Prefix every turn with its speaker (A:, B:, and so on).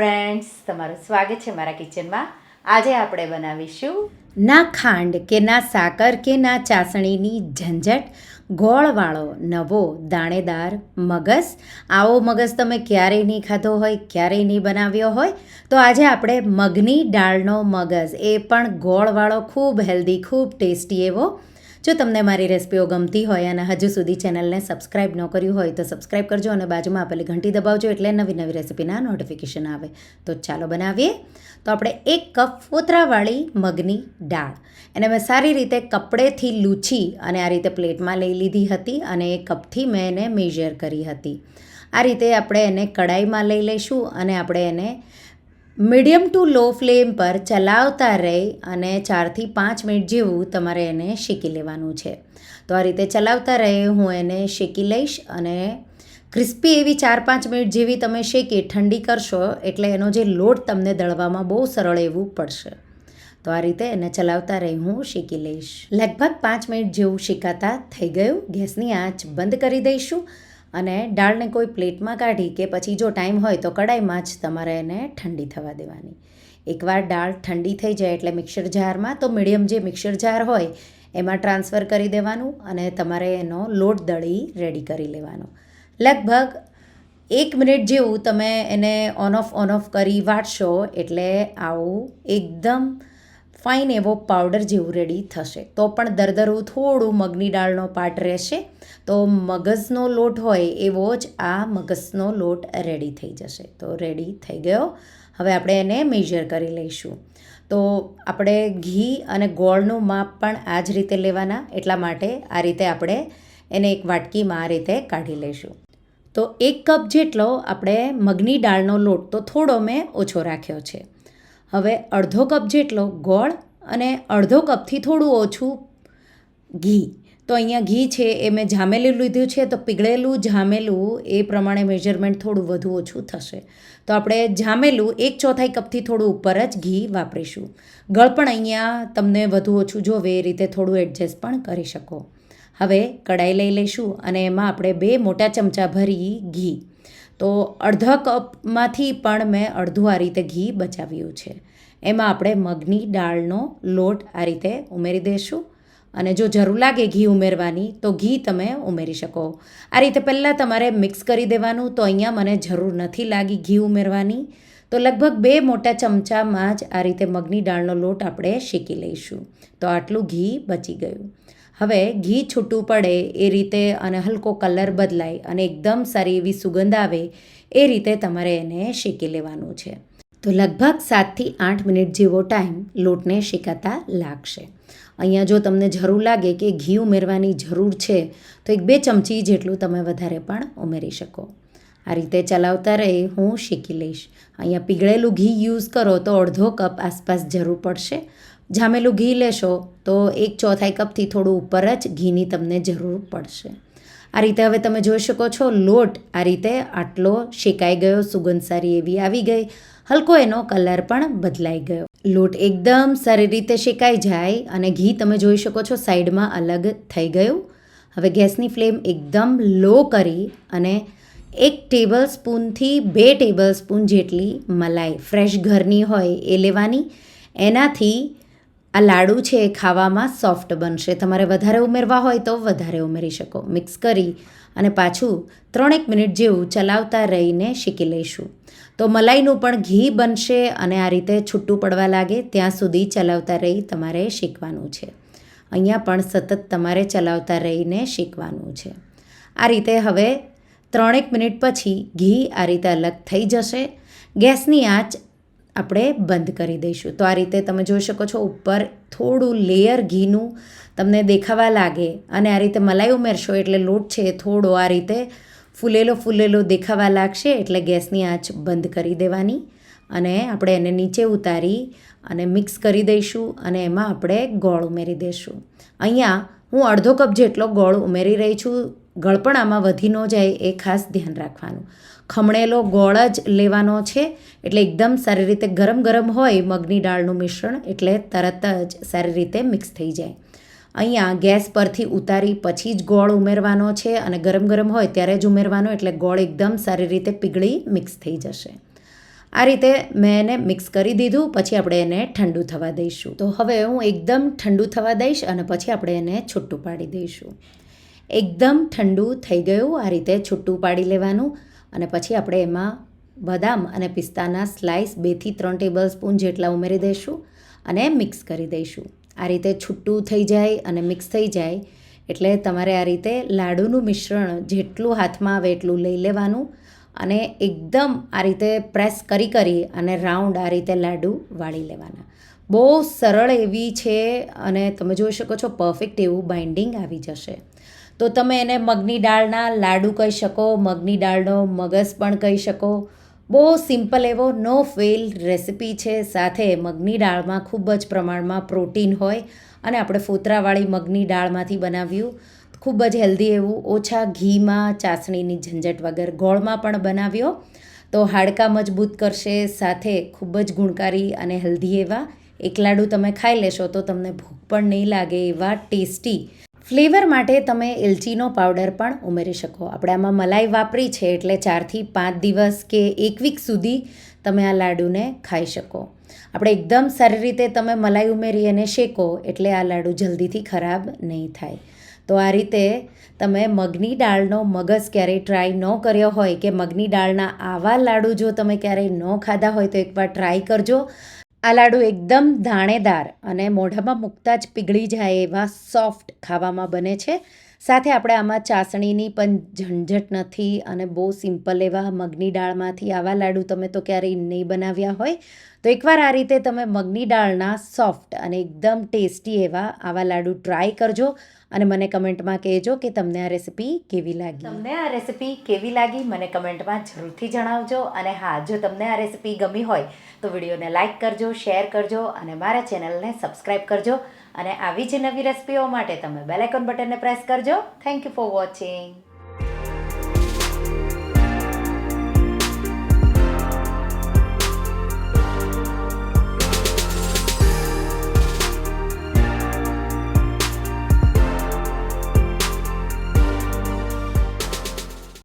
A: Friends તમારું સ્વાગત છે મારા કિચનમાં આજે આપણે બનાવીશું
B: ના ખાંડ કે ના સાકર કે ના ચાસણીની ઝંઝટ, ગોળવાળો નવો દાણેદાર મગસ. આવો મગસ તમે ક્યારેય નહીં ખાધો હોય, ક્યારેય નહીં બનાવ્યો હોય, તો આજે આપણે મગની દાળનો મગસ. એ પણ ગોળવાળો ખૂબ હેલ્ધી ખૂબ ટેસ્ટી એવો જો તમને મારી રેસિપીઓ ગમતી હોય અને હજુ સુધી ચેનલને સબસ્ક્રાઇબ ન કર્યું હોય તો સબસ્ક્રાઇબ કરજો અને બાજુમાં આપેલી ઘંટી દબાવજો એટલે નવી નવી રેસિપીના નોટિફિકેશન આવે. તો ચાલો બનાવીએ. તો આપણે એક કપ ફોતરાવાળી મગની દાળ. એને મેં સારી રીતે કપડેથી લૂછી અને આ રીતે પ્લેટમાં લઈ લીધી હતી અને એ કપથી મેં એને મેઝર કરી હતી. આ રીતે આપણે એને કડાઈમાં લઈ લઈશું અને આપણે એને મીડિયમ ટુ લો ફ્લેમ પર ચલાવતા રહી અને ચારથી પાંચ મિનિટ જેવું તમારે એને શેકી લેવાનું છે. તો આ રીતે ચલાવતા રહે, હું એને શેકી લઈશ અને ક્રિસ્પી એવી ચાર પાંચ મિનિટ જેવી તમે શેકી ઠંડી કરશો એટલે એનો જે લોટ તમને દળવામાં બહુ સરળ એવું પડશે. તો આ રીતે એને ચલાવતા રહી હું શેકી લઈશ. લગભગ પાંચ મિનિટ જેવું શેકાતા થઈ ગયું. ગેસની આંચ બંધ કરી દઈશું અને દાળને કોઈ પ્લેટમાં કાઢી કે પછી જો ટાઈમ હોય તો કડાઈમાં જ તમારે એને ઠંડી થવા દેવાની. એકવાર દાળ ઠંડી થઈ જાય એટલે મિક્સર જારમાં, તો મીડિયમ જે મિક્સર જાર હોય, એમાં ટ્રાન્સફર કરી દેવાનું અને તમારે એનો લોટ દળી રેડી કરી લેવાનો. લગભગ એક મિનિટ જેવું તમે એને ઓન ઓફ ઓન ઓફ કરી વાટશો એટલે આવું એકદમ ફાઇન એવો પાવડર જેવું રેડી થશે. તો પણ દરદરું થોડું મગની દાળનો પાટ રહેશે. તો મગજનો લોટ હોય એવો જ આ મગજનો લોટ રેડી થઈ જશે. તો રેડી થઈ ગયો. હવે આપણે એને મેઝર કરી લઈશું. તો આપણે ઘી અને ગોળનું માપ પણ આ જ રીતે લેવાના. એટલા માટે આ રીતે આપણે એને એક વાટકીમાં આ રીતે કાઢી લઈશું. તો એક કપ જેટલો આપણે મગની દાળનો લોટ તો થોડો મેં ઓછો રાખ્યો છે. હવે અડધો કપ જેટલો ગોળ અને અડધો કપથી થોડું ઓછું ઘી. તો અહીંયા ઘી છે એ મેં જામેલું લીધું છે, તો પીગળેલું જામેલું એ પ્રમાણે મેજરમેન્ટ થોડું વધુ ઓછું થશે. તો આપણે જામેલું એક ચોથાઈ કપથી થોડું ઉપર જ ઘી વાપરીશું. ગળ પણ અહીંયા તમને વધુ ઓછું જોવે એ રીતે થોડું એડજસ્ટ પણ કરી શકો. હવે કડાઈ લઈ લઈશું અને એમાં આપણે બે મોટા ચમચા ભરી ઘી. તો અડધા કપમાંથી પણ મેં અડધું આ રીતે ઘી બચાવ્યું છે. એમાં આપણે મગની દાળનો લોટ આ રીતે ઉમેરી દઈશું અને જો જરૂર લાગે ઘી ઉમેરવાની તો ઘી તમે ઉમેરી શકો. આ રીતે પહેલાં તમારે મિક્સ કરી દેવાનું તો અહીંયા મને જરૂર નથી લાગી ઘી ઉમેરવાની. તો લગભગ બે મોટા ચમચામાં જ આ રીતે મગની દાળનો લોટ આપણે શેકી લઈશું. તો આટલું ઘી બચી ગયું. હવે ઘી છૂટું પડે એ રીતે અને હલકો કલર બદલાય અને એકદમ સારી એવી સુગંધ આવે એ રીતે તમારે એને શેકી લેવાનું છે. તો લગભગ સાતથી આઠ મિનિટ જેવો ટાઈમ લોટને શેકાતા લાગશે. અહીંયા જો તમને જરૂર લાગે કે ઘી ઉમેરવાની જરૂર છે, તો એક બે ચમચી જેટલું તમે વધારે પણ ઉમેરી શકો. આ રીતે ચલાવતા રહે, હું શેકી લઈશ. અહીંયા પીગળેલું ઘી યુઝ કરો તો અડધો કપ આસપાસ જરૂર પડશે. જામેલું ઘી લેશો, તો એક ચોથાઈ કપથી થોડું ઉપર જ ઘીની તમને જરૂર પડશે. આ રીતે હવે તમે જોઈ શકો છો, લોટ આ રીતે આટલો શેકાઈ ગયો સુગંધ સારી એવી આવી ગઈ. હલકો એનો કલર પણ બદલાઈ ગયો. લોટ એકદમ સારી રીતે શેકાઈ જાય અને ઘી તમે જોઈ શકો છો સાઈડમાં અલગ થઈ ગયું. હવે ગેસની ફ્લેમ એકદમ લો કરી અને એક ટેબલ સ્પૂનથી બે ટેબલ સ્પૂન જેટલી મલાઈ, ફ્રેશ ઘરની હોય એ લેવાની. એનાથી આ લાડુ છે એ ખાવામાં સોફ્ટ બનશે. તમારે વધારે ઉમેરવા હોય તો વધારે ઉમેરી શકો. મિક્સ કરી અને પાછું ત્રણેક મિનિટ જેવું ચલાવતા રહીને શીખી લઈશું. તો મલાઈનું પણ ઘી બનશે અને આ રીતે છૂટું પડવા લાગે ત્યાં સુધી ચલાવતા રહી તમારે શીખવાનું છે. અહીંયા પણ સતત તમારે ચલાવતા રહીને શીખવાનું છે. આ રીતે હવે ત્રણેક મિનિટ પછી ઘી આ રીતે અલગ થઈ જશે. ગેસની આંચ આપણે બંધ કરી દઈશું. તો આ રીતે તમે જોઈ શકો છો ઉપર થોડું લેયર ઘીનું તમને દેખાવા લાગે અને આ રીતે મલાઈ ઉમેરશો એટલે લોટ છે થોડો આ રીતે ફૂલેલો ફૂલેલો દેખાવા લાગશે એટલે ગેસની આંચ બંધ કરી દેવાની અને આપણે એને નીચે ઉતારી અને મિક્સ કરી દઈશું અને એમાં આપણે ગોળ ઉમેરી દઈશું અહીંયા હું અડધો કપ જેટલો ગોળ ઉમેરી રહી છું ગળપણ આમાં વધી ન જાય એ ખાસ ધ્યાન રાખવાનું. ખમણેલો ગોળ જ લેવાનો છે, એટલે એકદમ સારી રીતે ગરમ ગરમ હોય મગની દાળનું મિશ્રણ, એટલે તરત જ સારી રીતે મિક્સ થઈ જાય. અહીંયા ગેસ પરથી ઉતારી પછી જ ગોળ ઉમેરવાનો છે અને ગરમ ગરમ હોય ત્યારે જ ઉમેરવાનો, એટલે ગોળ એકદમ સારી રીતે પીગળી મિક્સ થઈ જશે. આ રીતે મેં એને મિક્સ કરી દીધું, પછી આપણે એને ઠંડુ થવા દઈશું. તો હવે હું એકદમ ઠંડુ થવા દઈશ અને પછી આપણે એને છૂટું પાડી દઈશું. એકદમ ઠંડુ થઈ ગયું આ રીતે છૂટું પાડી લેવાનું. અને પછી આપણે એમાં બદામ અને પિસ્તાના સ્લાઇસ બેથી ત્રણ ટેબલ સ્પૂન જેટલા ઉમેરી દઈશું અને મિક્સ કરી દઈશું. આ રીતે છૂટું થઈ જાય અને મિક્સ થઈ જાય એટલે તમારે આ રીતે લાડુનું મિશ્રણ જેટલું હાથમાં આવે એટલું લઈ લેવાનું અને એકદમ આ રીતે પ્રેસ કરી કરી અને રાઉન્ડ આ રીતે લાડુ વાળી લેવાના. બહુ સરળ એવી છે અને તમે જોઈ શકો છો, પરફેક્ટ એવું બાઇન્ડિંગ આવી જશે. તો તમે એને મગની દાળના લાડુ કહી શકો, મગની દાળનો મગસ પણ કહી શકો. બહુ સિમ્પલ એવો, નો ફેલ રેસિપી છે. સાથે મગની દાળમાં ખૂબ જ પ્રમાણમાં પ્રોટીન હોય અને આપણે ફોતરાવાળી મગની દાળમાંથી બનાવ્યું. ખૂબ જ હેલ્ધી એવું. ઓછા ઘીમાં ચાસણીની ઝંઝટ વગર ગોળમાં પણ બનાવ્યો. તો હાડકાં મજબૂત કરશે, સાથે ખૂબ જ ગુણકારી અને હેલ્ધી એવા. એક લાડુ તમે ખાઈ લેશો તો તમને ભૂખ પણ નહીં લાગે એવા ટેસ્ટી ફ્લેવર માટે તમે એલચીનો પાવડર પણ ઉમેરી શકો. આપણે આમાં મલાઈ વાપરી છે એટલે ચારથી પાંચ દિવસ કે એક વીક સુધી તમે આ લાડુને ખાઈ શકો. આપણે એકદમ સારી રીતે તમે મલાઈ ઉમેરી અને શેકો એટલે આ લાડુ જલ્દીથી ખરાબ નહીં થાય. તો આ રીતે તમે મગની દાળનો મગજ ક્યારેય ટ્રાય ન કર્યો હોય કે મગની દાળના આવા લાડુ જો તમે ક્યારેય ન ખાધા હોય તો એકવાર ટ્રાય કરજો. આ લાડુ એકદમ દાણેદાર અને મોઢામાં મૂકતા જ પીગળી જાય એવા સોફ્ટ ખાવામાં બને છે. સાથે આપણે આમાં ચાસણીની પણ ઝંઝટ નથી અને બહુ સિમ્પલ એવા મગની દાળમાંથી આવા લાડુ તમે તો ક્યારેય નહીં બનાવ્યા હોય. તો એકવાર આ રીતે તમે મગની દાળના સોફ્ટ અને એકદમ ટેસ્ટી એવા આવા લાડુ ટ્રાય કરજો અને મને કમેન્ટમાં કહેજો કે તમને આ રેસિપી કેવી લાગી.
A: તમને આ રેસિપી કેવી લાગી મને કમેન્ટમાં જરૂરથી જણાવજો અને હા, જો તમને આ રેસિપી ગમી હોય તો વિડીયોને લાઇક કરજો, શેર કરજો અને મારા ચેનલને સબસ્ક્રાઈબ કરજો. અને આવી જ નવી રેસિપીઓ માટે તમે બેલ આઇકોન બટનને પ્રેસ કરજો. Thank you for watching